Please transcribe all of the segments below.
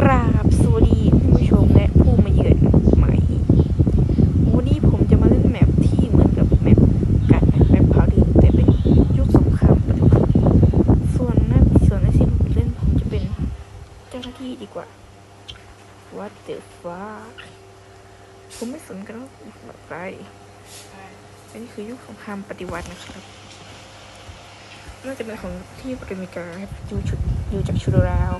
ราบสวัสดีผู้ชมและผู้มาเยือนใหม่ วันนี้ผมจะมาเล่นแมปที่เหมือนกับแมปกัดแมปเผาดินแต่เป็นยุคสงครามปฏิวัติส่วนหน้าส่วนหน้าที่ผมเล่นผมจะเป็นเจ้าหน้าที่ดีกว่า What the fuck ผมไม่สนกันว่าแบบไรอันนี้คือยุคสงครามปฏิวัตินะครับ น่าจะเป็นของที่อเมริกาครับอยู่ชุดอยู่จากชุดราว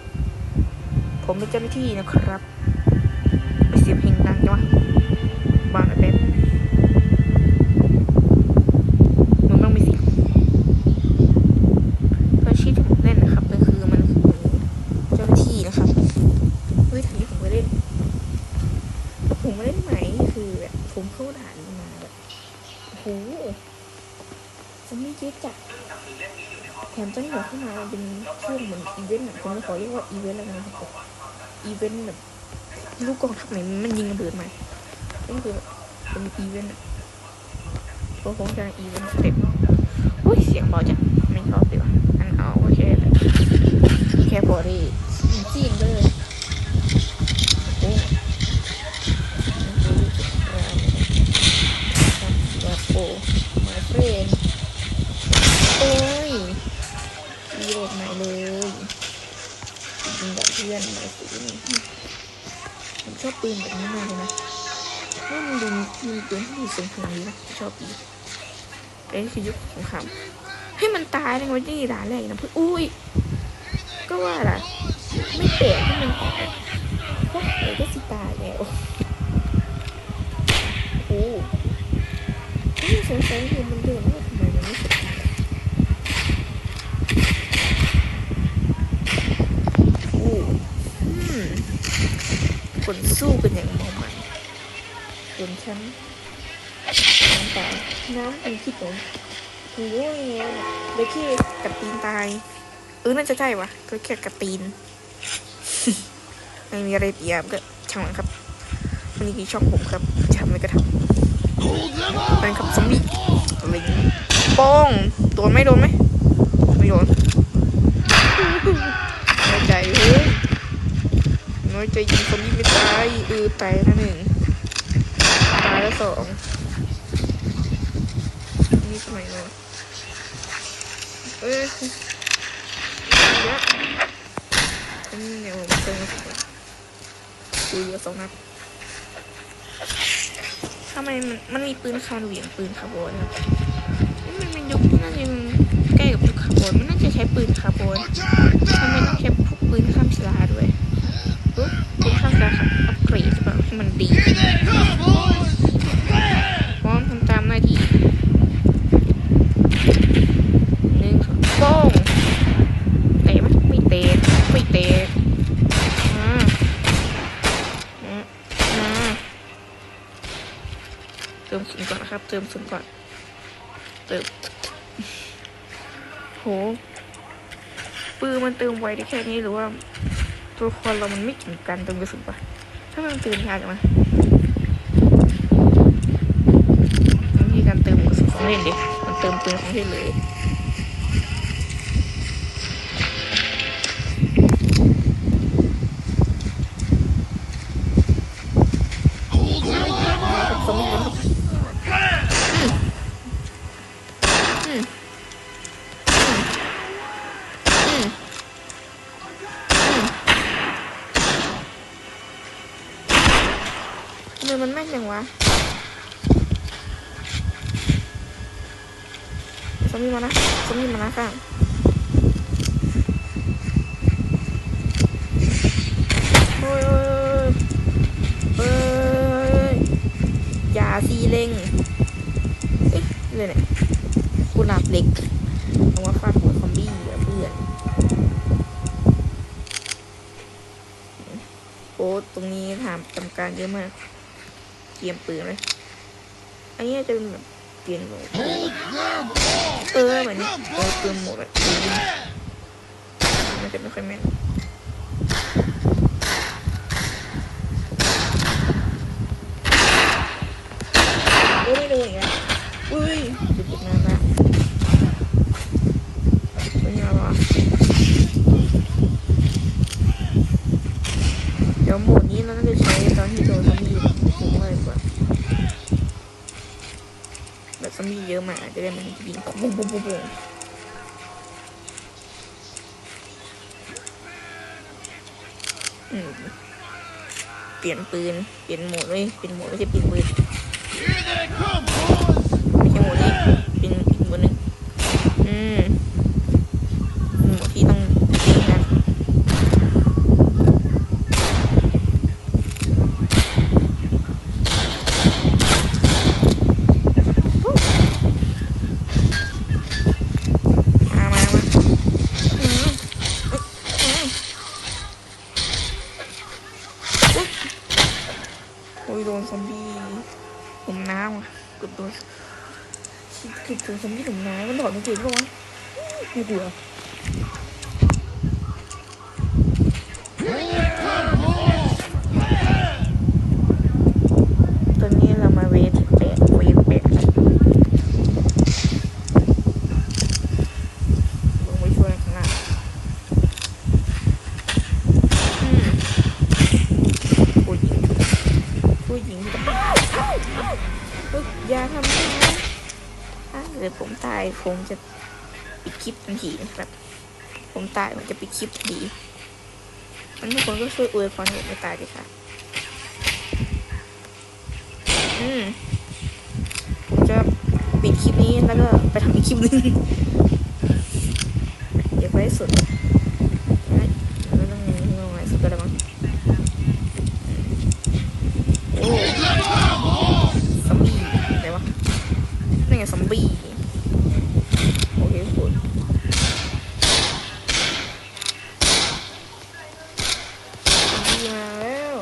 ผมเป็นเจ้าหน้าที่นะครับไปเสียบเพลงดังจังวะบางหน่อยแป๊บมันต้องมีเสียงเพราะชีพที่ผมเล่นนะครับก็คือมันคือเจ้าหน้าที่นะครับเฮ้ยทางนี้ผมไปเล่นผมมาเล่นใหมคือแบบผมเข้าด่านมาแบบโอ้โหผมไม่คิดจักแถมตอนที่ผมเข้ามามันเป็นช่วงเหมือนอีเวนต์ผมไม่ขอเรียกว่าอีเวนต์แล้วกันนะครับผม อีเวนต์แบบลูกกองทัพไหนมันยิงระเบิดมานี่คือเป็นอีเวนต์อะก็คงจะอีเวนต์สเต็ปอุ้ยเสียงเบาจังไม่ชอบดีกว่าอันเลยโอเคแค่พอดีจีนเลยโอ้โอ้ my friend โอ้ยรีโหลดใหม่เลยยิงแบบเพื่อนใหม่สิผม ชอบปืนแบบนี้มากเลยนะว่ามันดูมีปืนที่มีทรงพลังดีนะชอบดีแต่นี่คือยุคสงครามให้มันตายเลยวันที่ด่านแรกนะเพื่อนอุ้ยก็ว่าล่ะ ไม่แปลกที่มันตายพราะเอก็สิตายแล้วโอ้นี่สงสัยคือมันเดินว่าทำไมมันไม่สุด โอ้อืม คนสู้กันอย่างเมามันส่วนฉันน้ำตายน้ำเป็นขี้ตงโอ้ยเลยแค่กัดตีนตาย เออน่าจะใช่วะก็แค่กัดตีน ไม่มีอะไรเปรียบก็ช่างมันครับวันนี้คือช่องผมครับทำอะไรก็ทำเป็นครับซอมบี้อะไรอย่างงี้โป้งโดนไหมโดนไหมไม่โดนอยใจเฮ้ย น้อยใจยิงคนนี้ไม่ตายเออตายนะหนึ่งตายแล้วสองนี่ทำไมเนาะเอ้ยเยอะอันนี้เนี่ยผมเติมมาสิบปืนเยอะสองนัดทำไมมันมันมีปืนคาร์เหวี่ยงปืนคาร์บอนครับมันเป็นยุคที่น่าจะใกล้กับยุคคาร์บอนมันน่าจะใช้ปืนคาร์บอนทำไมต้องใช้พวกปืนข้ามศิลาด้วย ปุ๊บปืนข้ามศิลาครับอัปเกรดหรือเปล่าให้มันดีพร้อมทำตามหน้าที่หนึ่งสองโป้งเตะไหมไม่เตะไม่เตะมามามาเติมสุนก่อนนะครับ เติมสุนก่อน เติมโหปืนมันเติมไวได้แค่นี้หรือว่า ตัวละครเรามันไม่เก่งกันตรงกระสุนปะถ้ามันเติมยากจังวะวิธีการเติมกระสุนของเล่นดิมันเติมปืนของเล่นเลย ทำไมมันแม่นจังวะสมีมานะสมีมานะข้างโอ้ยโอ้ยยเอ้ยอย่าซีเล็งเอ๊ะเลยเนี่ยกุหลาบเล็กเอามาฟาดหัวซอมบี้เพื่อนโอ้ตรงนี้ถามจำการเยอะมาก เตรียมปืนเลยอันนี้จะเป็นแบบเปลี่ยนโหมดเออเหมือนนี้เออปืนโหมดแบบมันจะไม่ค่อยแม่นโอ้ยไม่โดนอีกแล้วอุ้ยจุดจุดนั้นละเป็นยังไงวะ เยอะมาจะได้มันยิงปุ้งปุ้งปุ้งปุ้งปุ้งอืมเปลี่ยนปืน เปลี่ยนโหมดเลยเปลี่ยนโหมดไม่ใช่เปลี่ยนปืนไม่ใช่โหมดนี้เป็นอีกโหมดหนึงอืมโหมดที่ต้องยิงนะมามามาอืมอืมอุ๊ยโอ้ยโดนซอมบี้ผมน้ำอะเกือบโดน คือคือคนที่หนุ่มน้อยมันถอดมันเก่งปะวะไม่กลัว ตอนนี้เรามาเวทแปดเวทแปดกันลงไปช่วยข้างล่างอืมผู้หญิงผู้หญิงปึ๊บอย่าทำร้าย ถ้าเกิด ผมตายผมจะปิดคลิปทันทีนะครับ ผมตายผมจะปิดคลิปทันทีมันทุกคนก็ช่วยอวยพรผมไม่ตายด้วยค่ะ อืมจะปิดคลิปนี้แล้วก็ไปทำอีกคลิปหนึงเดี๋ยวไปสุดเฮ้ยไม่ต้องไม่ต้องอะไรสุดก็ได้มั้งโอ้ซอมบี้ไหนวะนี่ไงซอมบี้โอเคทุกคนซอมบี้มาแล้ว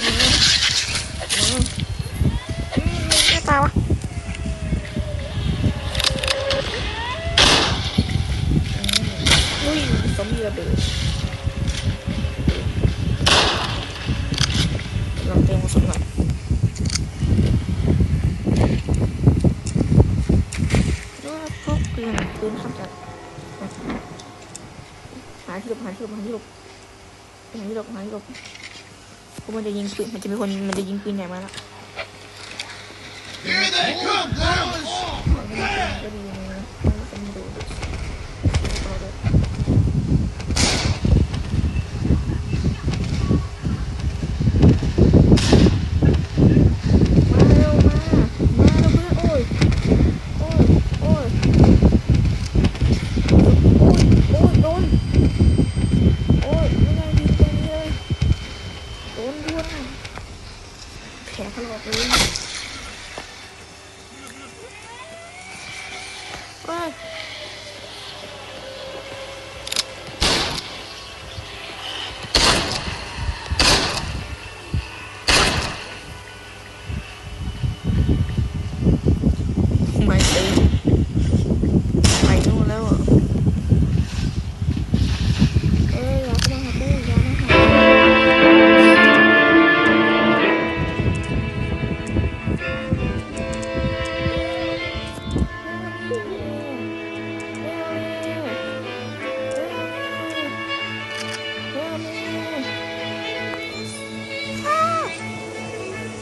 อืมอืมอืมไม่ตายวะอุ้ยซอมบี้ระเบิดลองเตรียมกระ สุนหน่อยแล้วพวกปืนปืนขับจากหาที่หลบหาที่หลบหาที่หลบหาที่หลบหาที่หลบเพราะมันจะยิงปืนมันจะมีคนมันจะยิงปืนใหญ่มาแล้ว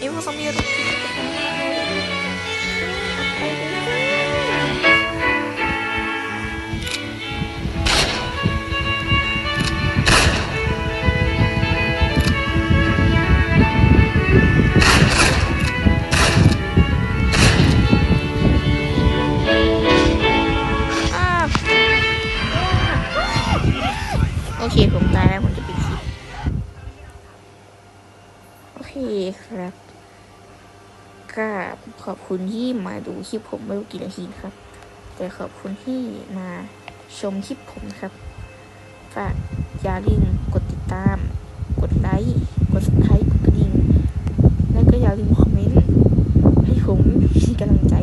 เอ้ยพวกซอมบี้ต้องไปกันอ่าโอเค ผมตายแล้ว ผมจะปิดคลิป โอเคครับ ขอบคุณที่มาดูคลิปผมไม่รู้กี่นาทีครับ แต่ขอบคุณที่มาชมคลิปผมครับ ฝากอย่าลืมกดติดตาม กดไลค์ กดซับสไครต์กดกระดิ่ง และก็อย่าลืมคอมเมนต์ให้ผมมีกำลังใจ